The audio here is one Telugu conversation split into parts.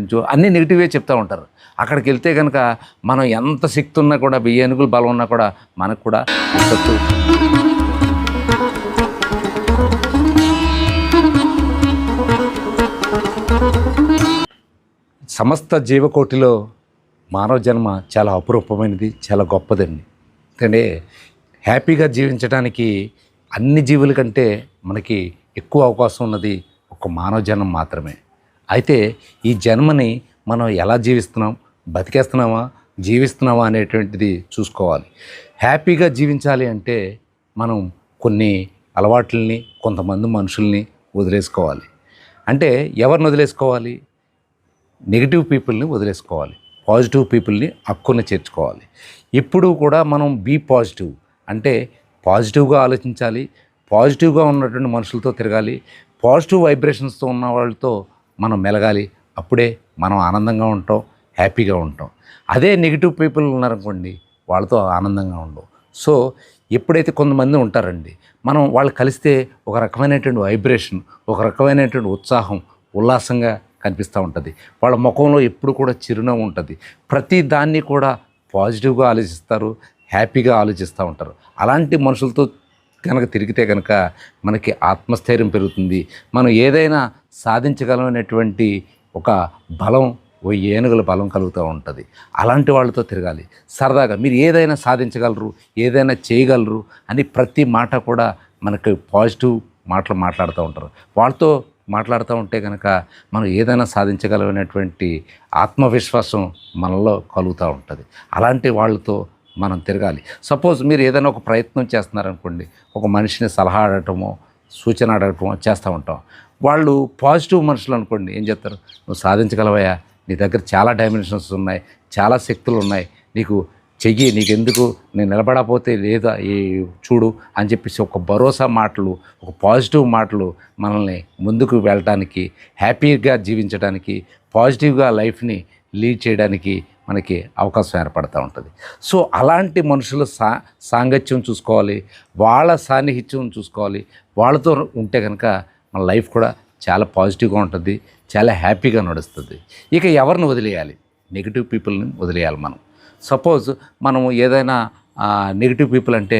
గురించో అన్నీ నెగిటివే చెప్తూ ఉంటారు. అక్కడికి వెళ్తే కనుక మనం ఎంత శక్తి ఉన్నా కూడా వెయ్యి బలం ఉన్నా కూడా మనకు కూడా విపత్తు సమస్త జీవకోటిలో మానవ జన్మ చాలా అపురూపమైనది చాలా గొప్పదండి. ఎందుకంటే హ్యాపీగా జీవించడానికి అన్ని జీవుల కంటే మనకి ఎక్కువ అవకాశం ఉన్నది ఒక మానవ జన్మ మాత్రమే. అయితే ఈ జన్మని మనం ఎలా జీవిస్తున్నాం? బతికేస్తున్నామా? జీవిస్తున్నామా అనేటువంటిది చూసుకోవాలి. హ్యాపీగా జీవించాలి అంటే మనం కొన్ని అలవాట్లని కొంతమంది మనుషుల్ని వదిలేసుకోవాలి. అంటే ఎవరిని వదిలేసుకోవాలి? నెగిటివ్ పీపుల్ని వదిలేసుకోవాలి. పాజిటివ్ పీపుల్ని అక్కున చేర్చుకోవాలి. ఎప్పుడూ కూడా మనం బీ పాజిటివ్. అంటే పాజిటివ్గా ఆలోచించాలి పాజిటివ్గా ఉన్నటువంటి మనుషులతో తిరగాలి పాజిటివ్ వైబ్రేషన్స్తో ఉన్న వాళ్ళతో మనం మెలగాలి అప్పుడే మనం ఆనందంగా ఉంటాం హ్యాపీగా ఉంటాం. అదే నెగిటివ్ పీపుల్ ఉన్నారనుకోండి వాళ్ళతో ఆనందంగా ఉండవు. సో ఎప్పుడైతే కొంతమంది ఉంటారండి మనం వాళ్ళు కలిస్తే ఒక రకమైనటువంటి వైబ్రేషన్ ఒక రకమైనటువంటి ఉత్సాహం ఉల్లాసంగా కనిపిస్తూ ఉంటుంది. వాళ్ళ ముఖంలో ఎప్పుడు కూడా చిరునవ్వు ఉంటుంది. ప్రతి దాన్ని కూడా పాజిటివ్గా ఆలోచిస్తారు హ్యాపీగా ఆలోచిస్తూ ఉంటారు. అలాంటి మనుషులతో కనుక తిరిగితే కనుక మనకి ఆత్మస్థైర్యం పెరుగుతుంది. మనం ఏదైనా సాధించగలమైనటువంటి ఒక బలం ఓ ఏనుగుల బలం కలుగుతూ ఉంటుంది. అలాంటి వాళ్ళతో తిరగాలి. సరదాగా మీరు ఏదైనా సాధించగలరు ఏదైనా చేయగలరు అని ప్రతి మాట కూడా మనకి పాజిటివ్ మాటలు మాట్లాడుతూ ఉంటారు. వాళ్ళతో మాట్లాడుతూ ఉంటే కనుక మనం ఏదైనా సాధించగలమైనటువంటి ఆత్మవిశ్వాసం మనలో కలుగుతూ ఉంటుంది. అలాంటి వాళ్ళతో మనం తిరగాలి. సపోజ్ మీరు ఏదైనా ఒక ప్రయత్నం చేస్తున్నారనుకోండి ఒక మనిషిని సలహా అడగటమో సూచన అడగటమో చేస్తూ ఉంటాం. వాళ్ళు పాజిటివ్ మనుషులు అనుకోండి ఏం చెప్తారు నువ్వు సాధించగలవయా నీ దగ్గర చాలా డైమెన్షన్స్ ఉన్నాయి చాలా శక్తులు ఉన్నాయి నీకు చెయ్యి నీకెందుకు నేను నిలబడకపోతే లేదా ఈ చూడు అని చెప్పేసి ఒక భరోసా మాటలు ఒక పాజిటివ్ మాటలు మనల్ని ముందుకు వెళ్ళటానికి హ్యాపీగా జీవించడానికి పాజిటివ్గా లైఫ్ని లీడ్ చేయడానికి మనకి అవకాశం ఏర్పడుతూ ఉంటుంది. సో అలాంటి మనుషుల సా సాంగత్యం చూసుకోవాలి వాళ్ళ సాన్నిహిత్యం చూసుకోవాలి వాళ్ళతో ఉంటే కనుక మన లైఫ్ కూడా చాలా పాజిటివ్గా ఉంటుంది చాలా హ్యాపీగా నడుస్తుంది. ఇక ఎవరిని వదిలేయాలి? నెగిటివ్ పీపుల్ని వదిలేయాలి మనం. సపోజ్ మనం ఏదైనా నెగిటివ్ పీపుల్ అంటే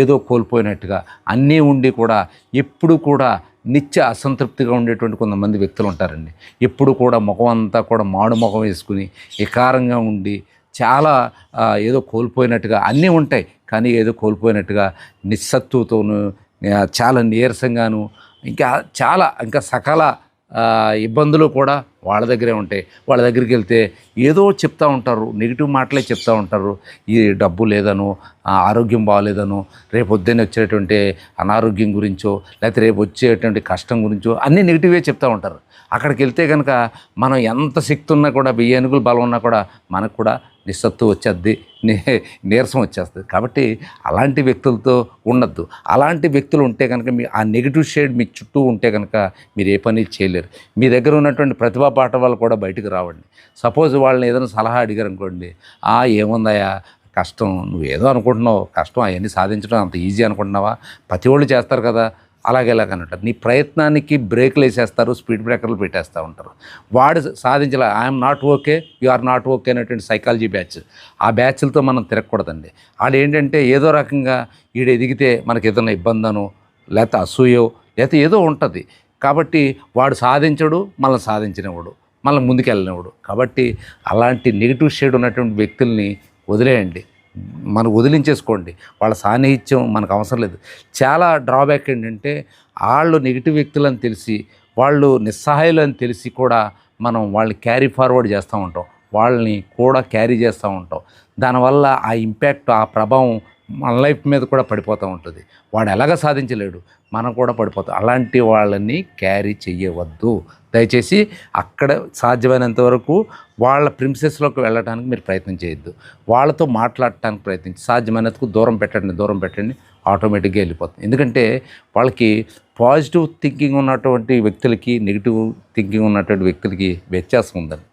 ఏదో కోల్పోయినట్టుగా అన్నీ ఉండి కూడా ఎప్పుడు కూడా నిత్య అసంతృప్తిగా ఉండేటువంటి కొంతమంది వ్యక్తులు ఉంటారండి. ఎప్పుడు కూడా ముఖం అంతా కూడా మాడు ముఖం వేసుకుని వికారంగా ఉండి చాలా ఏదో కోల్పోయినట్టుగా అన్నీ ఉంటాయి. కానీ ఏదో కోల్పోయినట్టుగా నిస్సత్తుతోనూ చాలా నీరసంగాను ఇంకా చాలా ఇంకా సకల ఇబ్బందులు కూడా వాళ్ళ దగ్గరే ఉంటాయి. వాళ్ళ దగ్గరికి వెళ్తే ఏదో చెప్తూ ఉంటారు. నెగిటివ్ మాటలే చెప్తూ ఉంటారు. ఈ డబ్బు లేదను ఆరోగ్యం బాగాలేదను రేపు పొద్దున్నే వచ్చేటువంటి అనారోగ్యం గురించో లేకపోతే రేపు వచ్చేటువంటి కష్టం గురించో అన్నీ నెగిటివే చెప్తూ ఉంటారు. అక్కడికి వెళ్తే కనుక మనం ఎంత శక్తి ఉన్నా కూడా బియ్యనుగులు బలం ఉన్నా కూడా మనకు కూడా నిస్సత్తు వచ్చేద్ది నీ నీరసం వచ్చేస్తుంది. కాబట్టి అలాంటి వ్యక్తులతో ఉండద్దు. అలాంటి వ్యక్తులు ఉంటే కనుక మీ ఆ నెగిటివ్ షేడ్ మీ చుట్టూ ఉంటే కనుక మీరు ఏ పని చేయలేరు. మీ దగ్గర ఉన్నటువంటి ప్రతిభా పాఠ వాళ్ళు కూడా బయటకు రావండి. సపోజ్ వాళ్ళని ఏదైనా సలహా అడిగారు అనుకోండి ఆ ఏముందయా కష్టం నువ్వు ఏదో అనుకుంటున్నావు కష్టం అవన్నీ సాధించడం అంత ఈజీ అనుకుంటున్నావా? ప్రతి వాళ్ళు చేస్తారు కదా అలాగే నీ ప్రయత్నానికి బ్రేక్లు వేసేస్తారు స్పీడ్ బ్రేకర్లు పెట్టేస్తూ ఉంటారు. వాడు సాధించలే I'm not okay you are not okay అనేటువంటి సైకాలజీ బ్యాచ్. ఆ బ్యాచ్లతో మనం తిరగకూడదండి. వాడు ఏంటంటే ఏదో రకంగా ఈడు ఎదిగితే మనకి ఏదైనా ఇబ్బందనో లేకపోతే అసూయో లేకపోతే ఏదో ఉంటుంది. కాబట్టి వాడు సాధించడు మళ్ళీ సాధించినవాడు మళ్ళీ ముందుకెళ్ళినవాడు కాబట్టి అలాంటి నెగిటివ్ షేడ్ ఉన్నటువంటి వ్యక్తుల్ని వదిలేయండి. మనం వదిలించేసుకోండి. వాళ్ళ సాన్నిహిత్యం మనకు అవసరం లేదు. చాలా డ్రాబ్యాక్ ఏంటంటే వాళ్ళు నెగిటివ్ వ్యక్తులని తెలిసి వాళ్ళు నిస్సహాయులు అని తెలిసి కూడా మనం వాళ్ళని క్యారీ ఫార్వర్డ్ చేస్తూ ఉంటాం. వాళ్ళని కూడా క్యారీ చేస్తూ ఉంటాం. దానివల్ల ఆ ఇంపాక్ట్ ఆ ప్రభావం మన లైఫ్ మీద కూడా పడిపోతూ ఉంటుంది. వాడు ఎలాగ సాధించలేడు మనం కూడా పడిపోతాం. అలాంటి వాళ్ళని క్యారీ చేయవద్దు దయచేసి అక్కడ సాధ్యమైనంత వరకు వాళ్ళ ప్రిన్సెస్లోకి వెళ్ళడానికి మీరు ప్రయత్నం చేయొద్దు. వాళ్ళతో మాట్లాడటానికి ప్రయత్నించి. సాధ్యమైనందుకు దూరం పెట్టండి దూరం పెట్టండి ఆటోమేటిక్గా వెళ్ళిపోతుంది ఎందుకంటే వాళ్ళకి పాజిటివ్ థింకింగ్ ఉన్నటువంటి వ్యక్తులకి నెగిటివ్ థింకింగ్ ఉన్నటువంటి వ్యక్తులకి వ్యత్యాసం ఉందండి.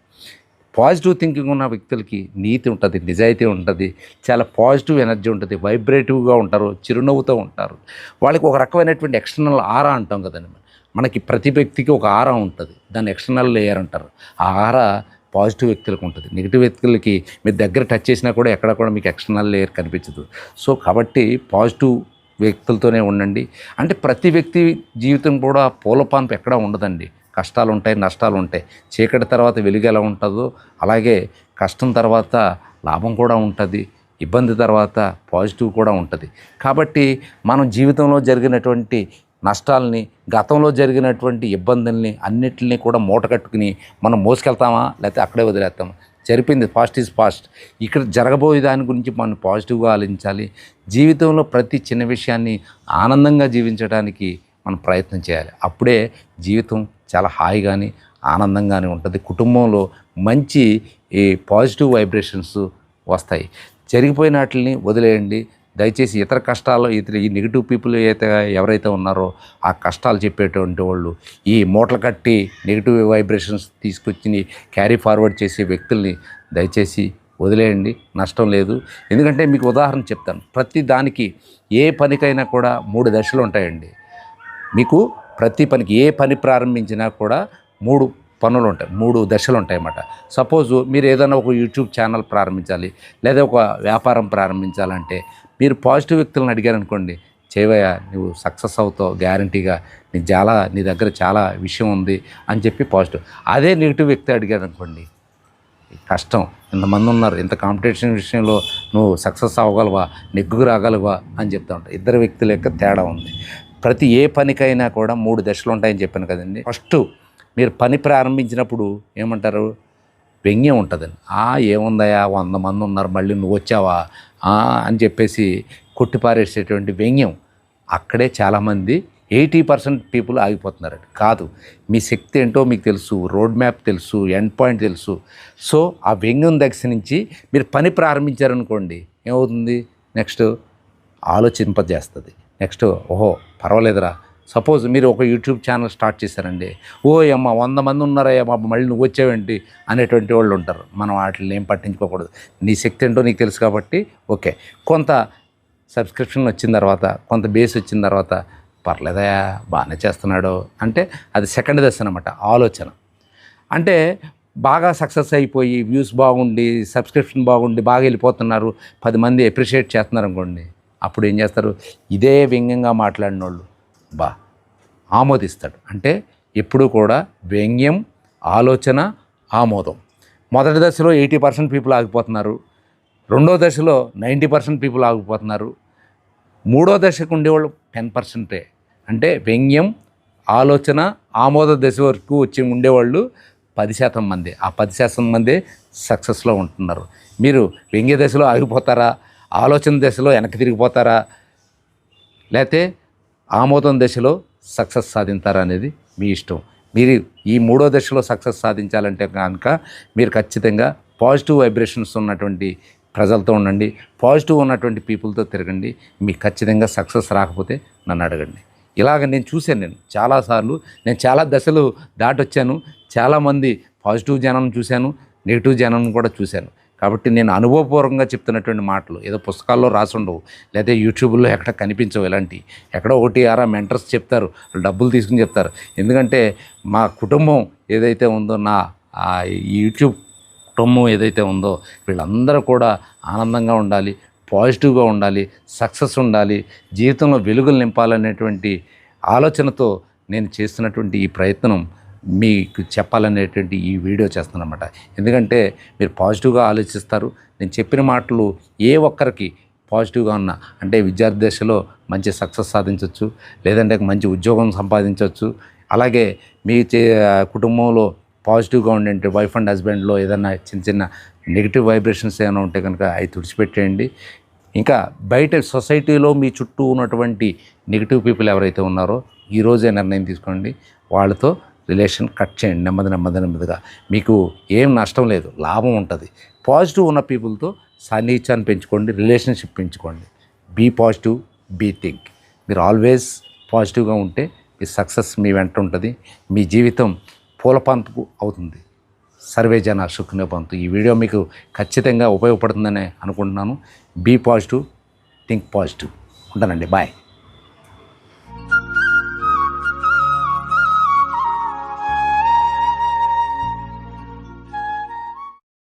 పాజిటివ్ థింకింగ్ ఉన్న వ్యక్తులకి నీతి ఉంటుంది నిజాయితీ ఉంటుంది చాలా పాజిటివ్ ఎనర్జీ ఉంటుంది వైబ్రేటివ్గా ఉంటారు చిరునవ్వుతో ఉంటారు. వాళ్ళకి ఒక రకమైనటువంటి ఎక్స్టర్నల్ ఆరా అంటాం కదండి మనకి ప్రతి వ్యక్తికి ఒక ఆరా ఉంటుంది. దాన్ని ఎక్స్టర్నల్ లేయర్ అంటారు. ఆ ఆరా పాజిటివ్ వ్యక్తులకు ఉంటుంది. నెగిటివ్ వ్యక్తులకి మీ దగ్గర టచ్ చేసినా కూడా ఎక్కడ కూడా మీకు ఎక్స్టర్నల్ లేయర్ కనిపించదు. సో కాబట్టి పాజిటివ్ వ్యక్తులతోనే ఉండండి. అంటే ప్రతి వ్యక్తి జీవితం కూడా పూలపాన్పు ఎక్కడా ఉండదండి. కష్టాలు ఉంటాయి నష్టాలు ఉంటాయి చీకటి తర్వాత వెలుగు ఎలా ఉంటుందో అలాగే కష్టం తర్వాత లాభం కూడా ఉంటుంది ఇబ్బంది తర్వాత పాజిటివ్ కూడా ఉంటుంది. కాబట్టి మనం జీవితంలో జరిగినటువంటి నష్టాలని గతంలో జరిగినటువంటి ఇబ్బందుల్ని అన్నిటిని కూడా మూట కట్టుకుని మనం మోసుకెళ్తామా లేకపోతే అక్కడే వదిలేస్తామా? జరిపింది ఫాస్ట్ ఈజ్ ఫాస్ట్ ఇక్కడ జరగబోయే దాని గురించి మనం పాజిటివ్గా ఆలోచించాలి. జీవితంలో ప్రతి చిన్న విషయాన్ని ఆనందంగా జీవించడానికి మనం ప్రయత్నం చేయాలి. అప్పుడే జీవితం చాలా హాయిగాని ఆనందంగానే ఉంటుంది. కుటుంబంలో మంచి ఈ పాజిటివ్ వైబ్రేషన్స్ వస్తాయి. జరిగిపోయిన వాటిని వదిలేయండి. దయచేసి ఇతర కష్టాలు ఇతర ఈ నెగిటివ్ పీపుల్ అయితే ఎవరైతే ఉన్నారో ఆ కష్టాలు చెప్పేటువంటి వాళ్ళు ఈ మూటలు కట్టి నెగిటివ్ వైబ్రేషన్స్ తీసుకొచ్చి క్యారీ ఫార్వర్డ్ చేసే వ్యక్తుల్ని దయచేసి వదిలేయండి. నష్టం లేదు. ఎందుకంటే మీకు ఉదాహరణ చెప్తాను. ప్రతి దానికి ఏ పనికైనా కూడా మూడు దశలు ఉంటాయండి. మీకు ప్రతి పనికి ఏ పని ప్రారంభించినా కూడా మూడు పనులు ఉంటాయి మూడు దశలు ఉంటాయి అన్నమాట సపోజు మీరు ఏదైనా ఒక యూట్యూబ్ ఛానల్ ప్రారంభించాలి లేదా ఒక వ్యాపారం ప్రారంభించాలంటే మీరు పాజిటివ్ వ్యక్తులను అడిగారు అనుకోండి నువ్వు సక్సెస్ అవుతావు గ్యారంటీగా నీ చాలా నీ దగ్గర చాలా విషయం ఉంది అని చెప్పి పాజిటివ్ అదే నెగిటివ్ వ్యక్తి అడిగారు అనుకోండి కష్టం ఇంతమంది ఉన్నారు ఇంత కాంపిటీషన్ విషయంలో నువ్వు సక్సెస్ అవ్వగలవా నెగ్గుకు రాగలవా అని చెప్తా ఉంటావు ఇద్దరు వ్యక్తుల యొక్క తేడా ఉంది. ప్రతి ఏ పనికైనా కూడా మూడు దశలు ఉంటాయని చెప్పాను కదండి. ఫస్ట్ మీరు పని ప్రారంభించినప్పుడు ఏమంటారు? వ్యంగ్యం ఉంటుందండి. ఆ ఏముందయా వంద మంది ఉన్నారు మళ్ళీ నువ్వు వచ్చావా? అని చెప్పేసి కొట్టిపారేసేటువంటి వ్యంగ్యం. అక్కడే చాలామంది ఎయిటీ పర్సెంట్ పీపుల్ ఆగిపోతున్నారండి. కాదు మీ శక్తి ఏంటో మీకు తెలుసు రోడ్ మ్యాప్ తెలుసు ఎండ్ పాయింట్ తెలుసు. సో ఆ వ్యంగ్యం దగ్గర నుంచి మీరు పని ప్రారంభించారనుకోండి ఏమవుతుంది? నెక్స్ట్ ఆలోచింపజేస్తుంది. నెక్స్ట్ ఓహో పర్వాలేదురా. సపోజ్ మీరు ఒక యూట్యూబ్ ఛానల్ స్టార్ట్ చేశారండి. ఓ అమ్మ వంద మంది ఉన్నారయ్యా మా మళ్ళీ నువ్వు వచ్చావేంటి? అనేటువంటి వాళ్ళు ఉంటారు. మనం వాటిని ఏం పట్టించుకోకూడదు. నీ శక్తి ఏంటో నీకు తెలుసు కాబట్టి ఓకే. కొంత సబ్స్క్రిప్షన్ వచ్చిన తర్వాత కొంత బేస్ వచ్చిన తర్వాత పర్లేదయా బాగానే చేస్తున్నాడు. అంటే అది సెకండ్ దశ అనమాట ఆలోచన. అంటే బాగా సక్సెస్ అయిపోయి వ్యూస్ బాగుండి సబ్స్క్రిప్షన్ బాగుండి బాగా వెళ్ళిపోతున్నారు పది మంది అప్రిషియేట్ చేస్తున్నారు అనుకోండి అప్పుడు ఏం చేస్తారు? ఇదే వ్యంగ్యంగా మాట్లాడిన వాళ్ళు బా ఆమోదిస్తాడు. అంటే ఎప్పుడూ కూడా వ్యంగ్యం ఆలోచన ఆమోదం. మొదటి దశలో ఎయిటీ పర్సెంట్ పీపుల్ ఆగిపోతున్నారు. రెండో దశలో నైంటీ పర్సెంట్ పీపుల్ ఆగిపోతున్నారు. మూడో దశకు ఉండేవాళ్ళు టెన్ పర్సెంటే. అంటే వ్యంగ్యం ఆలోచన ఆమోద దశ వరకు వచ్చి ఉండేవాళ్ళు పది శాతం మంది. ఆ పది శాతం మంది సక్సెస్లో ఉంటున్నారు. మీరు వ్యంగ్య దశలో ఆగిపోతారా? ఆలోచన దశలో వెనక్కి తిరిగిపోతారా? లేకపోతే ఆమోదం దశలో సక్సెస్ సాధించారా అనేది మీ ఇష్టం. మీరు ఈ మూడో దశలో సక్సెస్ సాధించాలంటే కనుక మీరు ఖచ్చితంగా పాజిటివ్ వైబ్రేషన్స్ ఉన్నటువంటి ప్రజలతో ఉండండి. పాజిటివ్ ఉన్నటువంటి పీపుల్తో తిరగండి. మీకు ఖచ్చితంగా సక్సెస్ రాకపోతే నన్ను అడగండి. ఇలాగ నేను చూశాను నేను చాలాసార్లు. నేను చాలా దశలు దాటొచ్చాను. చాలామంది పాజిటివ్ జనం చూశాను. నెగిటివ్ జనం కూడా చూశాను. కాబట్టి నేను అనుభవపూర్వకంగా చెప్తున్నటువంటి మాటలు ఏదో పుస్తకాల్లో రాసుండవు లేదా యూట్యూబ్లో ఎక్కడ కనిపించవు ఇలాంటి. ఎక్కడో ఒకటి ఆరా మెంటర్స్ చెప్తారు డబ్బులు తీసుకుని చెప్తారు. ఎందుకంటే మా కుటుంబం ఏదైతే ఉందో నా యూట్యూబ్ కుటుంబం ఏదైతే ఉందో వీళ్ళందరూ కూడా ఆనందంగా ఉండాలి పాజిటివ్గా ఉండాలి సక్సెస్ ఉండాలి జీవితంలో వెలుగులు నింపాలనేటువంటి ఆలోచనతో నేను చేస్తున్నటువంటి ఈ ప్రయత్నం మీకు చెప్పాలనేటువంటి ఈ వీడియో చేస్తున్నమాట ఎందుకంటే మీరు పాజిటివ్గా ఆలోచిస్తారు. నేను చెప్పిన మాటలు ఏ ఒక్కరికి పాజిటివ్గా ఉన్న అంటే విద్యార్థి దశలో మంచి సక్సెస్ సాధించవచ్చు లేదంటే మంచి ఉద్యోగం సంపాదించవచ్చు అలాగే మీ చే కుటుంబంలో పాజిటివ్గా ఉండే వైఫ్ అండ్ హస్బెండ్లో ఏదైనా చిన్న చిన్న నెగిటివ్ వైబ్రేషన్స్ ఏమైనా ఉంటే కనుక అవి తుడిచిపెట్టేయండి. ఇంకా బయట సొసైటీలో మీ చుట్టూ ఉన్నటువంటి నెగిటివ్ పీపుల్ ఎవరైతే ఉన్నారో ఈరోజే నిర్ణయం తీసుకోండి. వాళ్ళతో రిలేషన్ కట్ చేయండి నెమ్మది నెమ్మది నెమ్మదిగా. మీకు ఏం నష్టం లేదు లాభం ఉంటుంది. పాజిటివ్ ఉన్న పీపుల్తో సాన్నిహిత్యాన్ని పెంచుకోండి రిలేషన్షిప్ పెంచుకోండి. Be positive be think. మీరు ఆల్వేస్ పాజిటివ్గా ఉంటే మీ సక్సెస్ మీ వెంట ఉంటుంది. మీ జీవితం పూలపాంతుకు అవుతుంది. సర్వే జన సుఖనే పంతు ఈ వీడియో మీకు ఖచ్చితంగా ఉపయోగపడుతుందని అనుకుంటున్నాను. Be positive think positive. ఉంటానండి. బాయ్.